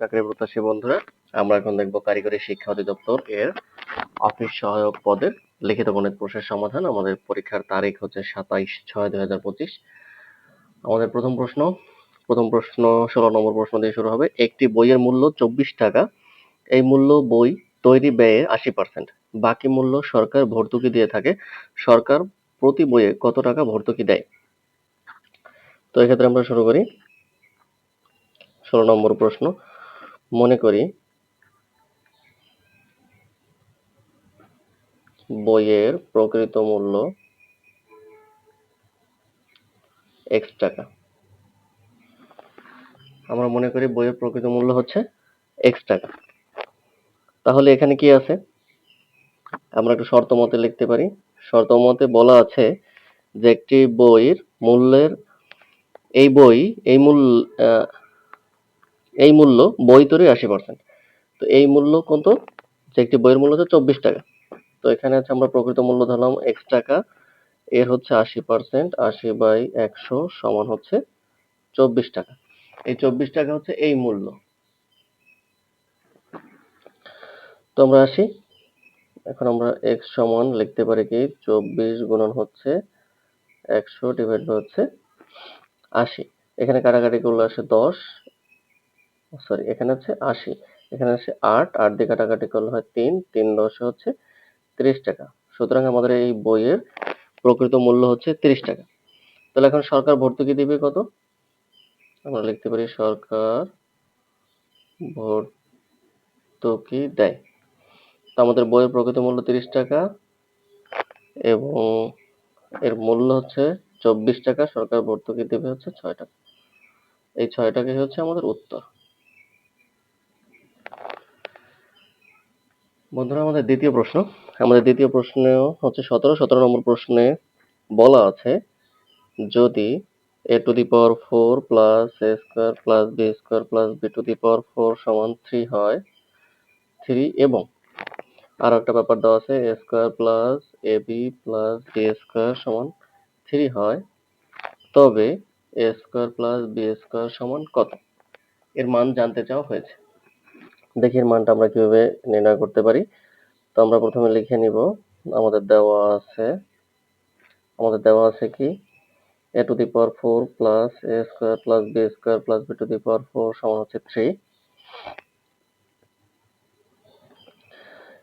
চাকরি প্রত্যাশী বন্ধুরা, আমরা এখন দেখব কারিগরি শিক্ষা অধিদপ্তর এর অফিস সহায়ক পদের লিখিত গণিত প্রশ্নের সমাধান। আমাদের পরীক্ষার তারিখ হচ্ছে সাতাইশ ছয় দুই হাজার পঁচিশ। আমাদের প্রথম প্রশ্ন প্রথম প্রশ্ন, ষোলো নম্বর প্রশ্ন দিয়ে শুরু হবে। একটি বইয়ের মূল্য চব্বিশ টাকা। এই মূল্য বই তৈরি ব্যয়ে আশি পার্সেন্ট। বাকি মূল্য সরকার ভর্তুকি দিয়ে থাকে। সরকার প্রতি বইয়ে কত টাকা ভর্তুকি দেয়? তো এক্ষেত্রে আমরা শুরু করি। ষোলো নম্বর প্রশ্ন মনে করি বইয়ের প্রকৃত মূল্য এক্স টাকা। আমরা মনে করি বইয়ের প্রকৃত মূল্য হচ্ছে এক্স টাকা। তাহলে এখানে কি আছে? আমরা একটু শর্ত মতে লিখতে পারি। শর্ত মতে বলা আছে যে একটি বইয়ের মূল্যের এই বই এই আহ, এই মূল্য বই তৈরির আশি পার্সেন্ট তো এই মূল্য কত? যে একটি বইয়ের মূল্য হচ্ছে চব্বিশ টাকা। তো এখানে আছে আমরা প্রকৃত মূল্য ধরলাম এক্স টাকা। এর হচ্ছে আশি পার্সেন্ট আশি বাই একশো সমান হচ্ছে চব্বিশ টাকা। এই চব্বিশ টাকা হচ্ছে এই মূল্য। তো আমরা আসি। এখন আমরা এক্স সমান লিখতে পারি কি? চব্বিশ গুণন হচ্ছে একশো ডিভাইড হচ্ছে আশি। এখানে কাটাকাটি করলে আসে দশ। সরি এখানে হচ্ছে আশি। এখানে আছে আট আট দিয়ে কাটাকাটি করলে হয় তিন তিন দশে হচ্ছে তিরিশ টাকা। সুতরাং আমাদের এই বইয়ের প্রকৃত মূল্য হচ্ছে তিরিশ টাকা। তাহলে এখন সরকার ভর্তুকি দিবে কত? আমরা লিখতে পারি সরকার ভর্তুকি দেয়। তো আমাদের বইয়ের প্রকৃত মূল্য তিরিশ টাকা এবং এর মূল্য হচ্ছে চব্বিশ টাকা। সরকার ভর্তুকি দেবে হচ্ছে ছয় টাকা। এই ছয় টাকাই হচ্ছে আমাদের উত্তর। বন্ধুরা, আমাদের দ্বিতীয় প্রশ্ন। আমাদের দ্বিতীয় প্রশ্ন হচ্ছে সতেরো। সতেরো নম্বর প্রশ্নে বলা আছে, যদি A to the power four plus A square plus B square plus B to the power four সমান থ্রি হয় থ্রি এবং আর একটা ব্যাপার দেওয়া আছে A square plus A B plus B square সমান থ্রি হয়, তবে A square plus B square সমান কত? এর মান জানতে চাওয়া হয়েছে। দেখি এর মানটা আমরা কীভাবে নির্ণয় করতে পারি। তো আমরা প্রথমে লিখে নিব, আমাদের দেওয়া আছে, আমাদের দেওয়া আছে কি? A to the power four plus A square plus B square plus B to the power four সমান হচ্ছে থ্রি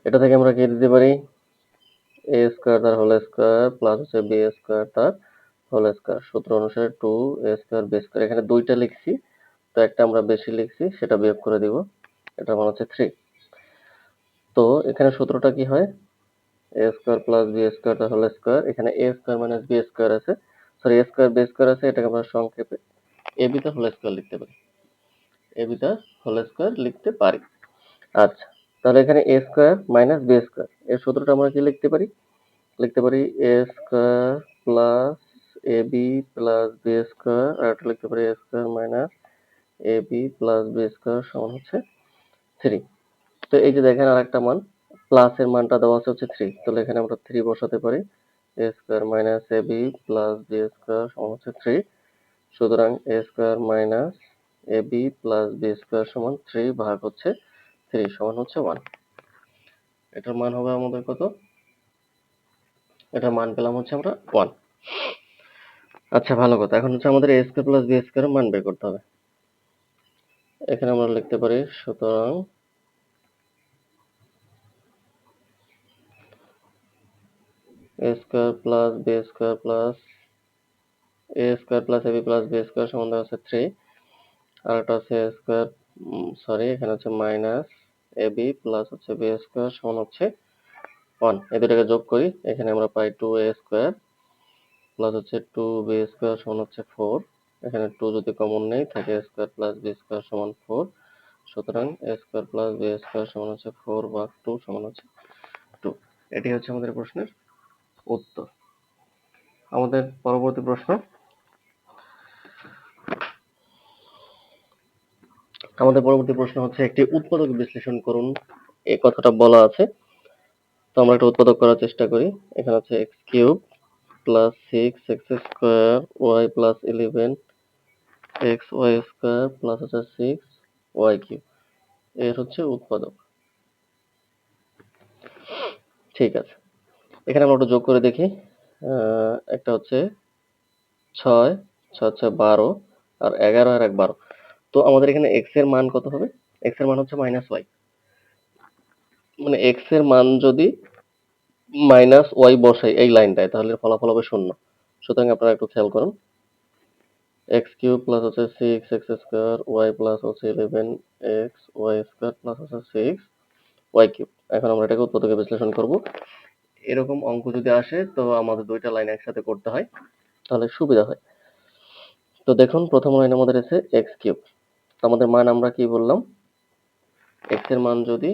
এটা থেকে আমরা কি দিতে পারি? এ স্কোয়ার তার হোল স্কোয়ার প্লাস হচ্ছে বি স্কোয়ার তার হোল স্কোয়ার সূত্র অনুসারে two A square B square এখানে দুইটা লিখছি, তো একটা আমরা বেশি লিখছি, সেটা বিয়োগ করে দিব। এটা মানে হচ্ছে থ্রি তো এখানে সূত্রটা কি হয়? A square plus B square তার হোল স্কোয়ার এখানে A square minus B square আছে। Sorry A square B square আছে, এটাকে আমরা সংক্ষেপে এ বি তার হোল স্কোয়ার লিখতে পারি। এ বি তার হোল স্কোয়ার লিখতে পারি। আচ্ছা তাহলে এখানে A square minus B square এর সূত্রটা আমরা কি লিখতে পারি? লিখতে পারি A square plus A B plus B square আর একটা লিখতে পারি A square minus A B plus B square সমান হচ্ছে থ্রি তো এই যে দেখেন আর একটা মান প্লাস এর মানটা দেওয়া আছে হচ্ছে থ্রি তাহলে এখানে আমরা থ্রি বসাতে পারি। A square minus A B plus B square সমান হচ্ছে থ্রি সুতরাং A square minus A B plus B square সমান থ্রি ভাগ হচ্ছে থ্রি সমান হচ্ছে ওয়ান এটার মান হবে আমাদের কত? এটার মান পেলাম হচ্ছে আমরা ওয়ান আচ্ছা ভালো কথা। এখন হচ্ছে আমাদের A square plus B square মান বের করতে হবে। এখানে আমরা লিখতে পারি, সুতরাং A square plus B square plus A square plus A B plus B square সমান আছে থ্রি আর একটা হচ্ছে এ স্কোয়ার সরি এখানে হচ্ছে মাইনাস এবি প্লাস হচ্ছে বি স্কোয়ার সমান হচ্ছে ওয়ান এই দুটাকে যোগ করি, এখানে আমরা পাই টু এ স্কোয়ার প্লাস হচ্ছে টু বি স্কোয়ার সমান হচ্ছে ফোর এখানে টু যদি কমন নেই, থাকে স্কোয়ার প্লাস বি স্কোয়ার সমান ফোর সুতরাং স্কোয়ার প্লাস বি স্কোয়ার সমান হচ্ছে ফোর বা টু সমান হচ্ছে টু এটি হচ্ছে আমাদের প্রশ্নের উত্তর। আমাদের পরবর্তী প্রশ্ন। আমাদের পরবর্তী প্রশ্ন হচ্ছে, একটি উৎপাদক বিশ্লেষণ করুন। এই কথাটা বলা আছে। তো আমরা একটা উৎপাদক করার চেষ্টা করি। এখানে হচ্ছে X cube plus six X square Y plus eleven X Y square plus হচ্ছে সিক্স ওয়াই কিউব এর হচ্ছে উৎপাদক। ঠিক আছে। এখানে আমরা একটু যোগ করে দেখি। একটা হচ্ছে ছয় ছয় হচ্ছে বারো আর এগারো আর এক বারো। তো আমাদের এখানে এক্সের মান কত হবে? এক্সের মান হচ্ছে মাইনাস ওয়াই মানে এক্সের মান যদি মাইনাস ওয়াই বসাই এই লাইনটায় তাহলে ফলাফল হবে শূন্য। সুতরাং আপনারা একটু খেয়াল করুন। এক্স কিউব প্লাস হচ্ছে six X square Y plus হচ্ছে eleven X Y square plus হচ্ছে সিক্স ওয়াই কিউব এখন আমরা এটাকে উৎপাদকে বিশ্লেষণ করব। এরকম অঙ্ক যদি আসে, তো আমাদের দুইটা লাইন একসাথে করতে হয়, তাহলে সুবিধা হয়। তো দেখুন, প্রথম লাইন আমাদের এসে এক্স কিউব আমাদের মান আমরা কি বললাম? এক্সের মান যদি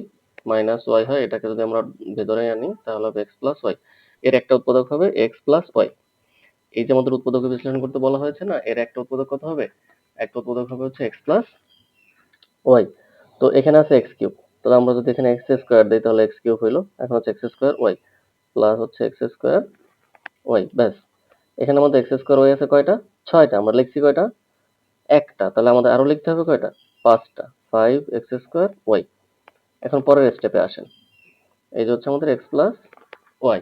মাইনাস ওয়াই হয়, এটাকে যদি আমরা ভেতরে আনি, তাহলে হবে এক্স প্লাস ওয়াই এর একটা উৎপাদক হবে এক্স প্লাস ওয়াই এই যে আমাদের উৎপাদক বিশ্লেষণ করতে বলা হয়েছে না, এর একটা উৎপাদক কত হবে? একটা উৎপাদক হবে হচ্ছে এক্স প্লাস ওয়াই তো এখানে আছে এক্স কিউব তাহলে আমরা যদি এখানে এক্স স্কোয়ার দিই, তাহলে এক্স কিউব হইল এখন হচ্ছে এক্স স্কোয়ার ওয়াই প্লাস হচ্ছে এক্স স্কোয়ার ওয়াই ব্যাস। এখানে আমাদের এক্স স্কোয়ার ওয়াই আছে কয়টা? ছয়টা। আমরা লিখছি কয়টা? একটা। তাহলে আমাদের আরও লিখতে হবে কয়টা? পাঁচটা। ফাইভ এক্স স্কোয়ার ওয়াই এখন পরের স্টেপে আসেন। এই যে হচ্ছে আমাদের X plus Y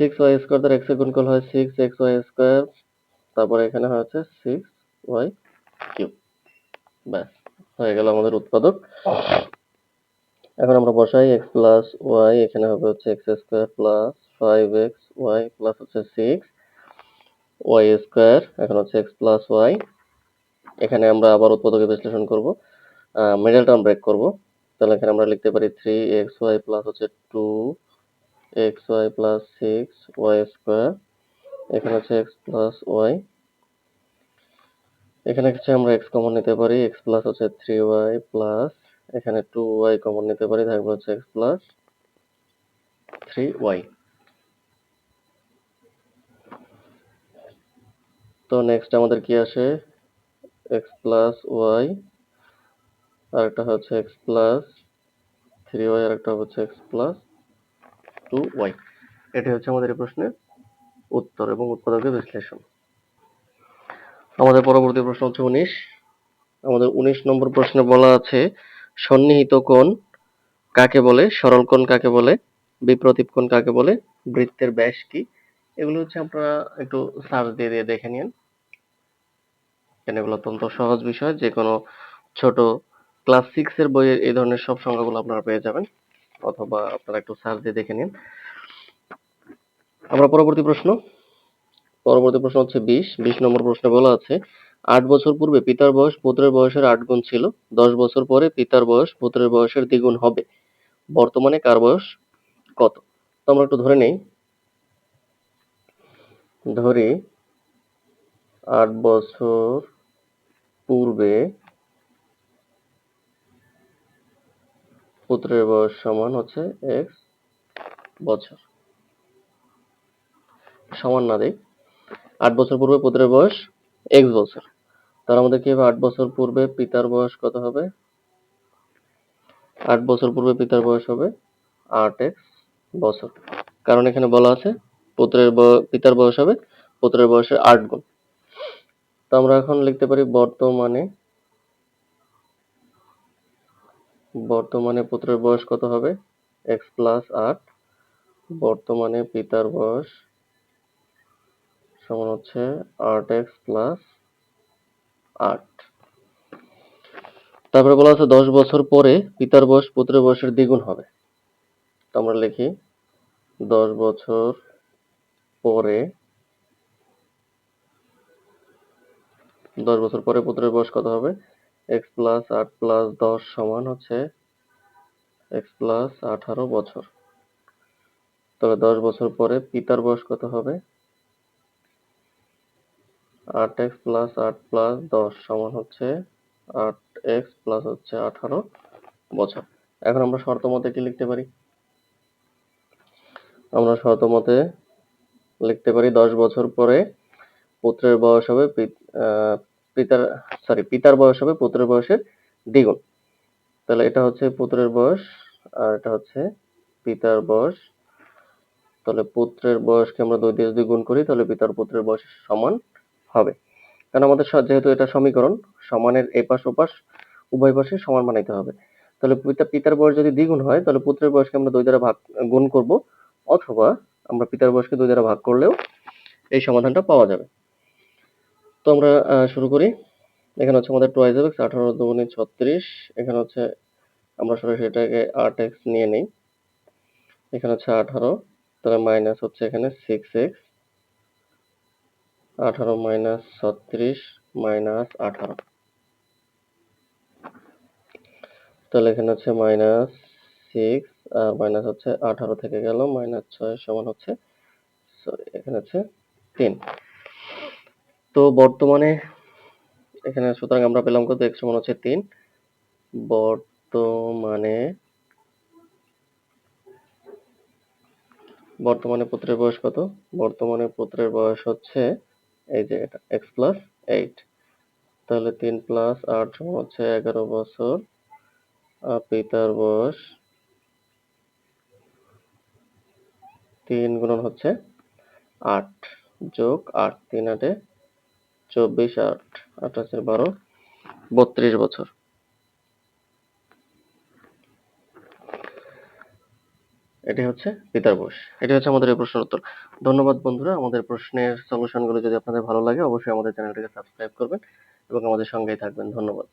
six Y square দ্বারা এক্সের গুণফল হয় সিক্স এক্স ওয়াই স্কোয়ার তারপরে এখানে হচ্ছে সিক্স ওয়াই কিউব ব্যাস, হয়ে গেল আমাদের উৎপাদক। এখন আমরা বসাই এক্স প্লাস ওয়াই এখানে হবে হচ্ছে X square plus five X Y plus হচ্ছে সিক্স ওয়াই স্কোয়ার এখন হচ্ছে এক্স প্লাস ওয়াই এখানে আমরা আবার উৎপাদকে বিশ্লেষণ করব। মিডল টার্ম ব্রেক করব। তাহলে এখানে আমরা লিখতে পারি থ্রি এক্স ওয়াই প্লাস হচ্ছে two X Y plus six Y square এখানে হচ্ছে এক্স প্লাস ওয়াই এখানে হচ্ছে আমরা এক্স কমন নিতে পারি এক্স প্লাস হচ্ছে থ্রি ওয়াই প্লাস এখানে টু ওয়াই কমন নিতে পারি, থাকবে হচ্ছে এক্স প্লাস থ্রি ওয়াই তো নেক্সট আমাদের কি আসে? এক্স প্লাস ওয়াই আর একটা হচ্ছে এক্স প্লাস থ্রি ওয়াই আর একটা হচ্ছে এক্স প্লাস টু ওয়াই এটি হচ্ছে আমাদের এই প্রশ্নের উত্তর এবং উৎপাদকের বিশ্লেষণ। আমাদের পরবর্তী প্রশ্ন হচ্ছে উনিশ। আমাদের উনিশ নম্বর প্রশ্নে বলা আছে, সন্নিহিত কোণ কাকে বলে, সরল কোণ কাকে বলে, বিপ্রতীপ কোণ কাকে বলে, বৃত্তের ব্যাস কি? এগুলো হচ্ছে আপনারা একটু সার্চ দিয়ে দিয়ে দেখে নিন। কেন এগুলো অত্যন্ত সহজ বিষয় যে কোনো ছোট ক্লাস সিক্স এর বইয়ের এই ধরনের সব সংখ্যাগুলো আপনারা পেয়ে যাবেন। অথবা আপনারা একটু সার্চ দিয়ে দেখে নিন। আমরা পরবর্তী প্রশ্ন। পরবর্তী প্রশ্ন হচ্ছে বিশ। বিশ নম্বর প্রশ্নে বলা আছে, আট বছর পূর্বে পিতার বয়স পুত্রের বয়সের আট গুণ ছিল, দশ বছর পরে পিতার বয়স পুত্রের বয়সের দ্বিগুণ হবে। বর্তমানে কার বয়স? কত? আমরা একটু ধরে নেই। ধরি, আট বছর পূর্বে পুত্রের বয়স সমান হচ্ছে এক্স বছর। সমান না দেই। আট বছর পূর্বে পুত্রের বয়স এক্স বছর। তাহলে আমাদের কি হবে? আট বছর পূর্বে পিতার বয়স কত হবে? আট বছর পূর্বে পিতার বয়স হবে আট এক্স বছর। কারণ এখানে বলা আছে পুত্রের পিতার বয়স হবে পুত্রের বয়সের আট গুণ। তো আমরা এখন লিখতে পারি বর্তমানে বর্তমানে পুত্রের বয়স কত হবে? এক্স প্লাস আট। বর্তমানে পিতার বয়স সমান হচ্ছে আট এক্স প্লাস আট। তারপরে বলা আছে দশ বছর পরে পিতার বয়স পুত্রের বয়সের দ্বিগুণ হবে। তো আমরা লিখি, দশ বছর পরে, দশ বছর পরে পুত্রের বয়স কত হবে? এক্স প্লাস আট প্লাস দশ সমান হচ্ছে এক্স প্লাস আঠারো বছর। তবে দশ বছর পরে পিতার বয়স কত হবে? আট এক্স প্লাস আট প্লাস দশ সমান হচ্ছে আট এক্স প্লাস হচ্ছে আঠারো বছর। এখন আমরা শর্ত মতে কি লিখতে পারি? আমরা শর্ত মতে লিখতে পারি দশ বছর পরে পুত্রের বয়স হবে পিতার সরি পিতার বয়স হবে পুত্রের বয়সের দ্বিগুণ। তাহলে এটা হচ্ছে পুত্রের বয়স, আর এটা হচ্ছে পিতার বয়স। তাহলে পুত্রের বয়সকে আমরা দুই দিয়ে যদি গুণ করি, তাহলে পিতার পুত্রের বয়স সমান হবে। কারণ আমাদের যেহেতু এটা সমীকরণ, সমানের এপাশ ওপাশ, উভয় পাশে সমান বানাইতে হবে। তাহলে পিতা, পিতার বয়স যদি দ্বিগুণ হয়, তাহলে পুত্রের বয়সকে আমরা দুই দ্বারা ভাগ, গুণ করব, অথবা আমরা পিতার বয়সকে দুই দ্বারা ভাগ করলেও এই সমাধানটা পাওয়া যাবে। তো আমরা শুরু করি। এখানে হচ্ছে আমাদের টোয়াইজ এক্স আঠারো দুগুণে ছত্রিশ। এখানে হচ্ছে আমরা সরাসরি এটাকে আট এক্স নিয়ে নিই। এখানে হচ্ছে আঠারো, তাহলে মাইনাস হচ্ছে এখানে সিক্স এক্স আঠারো মাইনাস ছত্রিশ মাইনাস আঠারো। তাহলে এখানে হচ্ছে মাইনাস সিক্স আর মাইনাস হচ্ছে আঠারো থেকে গেল। মাইনাস ছয় সমান হচ্ছে সরি এখানে হচ্ছে তিন। তো বর্তমানে এখানে সুতরাং আমরা পেলাম কত? এক্স সমান হচ্ছে তিন। বর্তমানে বর্তমানে পুত্রের বয়স কত? বর্তমানে পুত্রের বয়স হচ্ছে এই যে এটা এক্স প্লাস এইট তাহলে তিন প্লাস আট সমান হচ্ছে এগারো বছর। পিতার বয়স তিন গুণন হচ্ছে আট যোগ আট, তিন আটে চব্বিশ, আট আঠাশের বারো, বত্রিশ বছর। এটি হচ্ছে পিতার বয়স। এটি হচ্ছে আমাদের এই প্রশ্নের উত্তর। ধন্যবাদ বন্ধুরা, আমাদের প্রশ্নের সলিউশনগুলো যদি আপনাদের ভালো লাগে, অবশ্যই আমাদের চ্যানেলটিকে সাবস্ক্রাইব করবেন এবং আমাদের সঙ্গেই থাকবেন। ধন্যবাদ।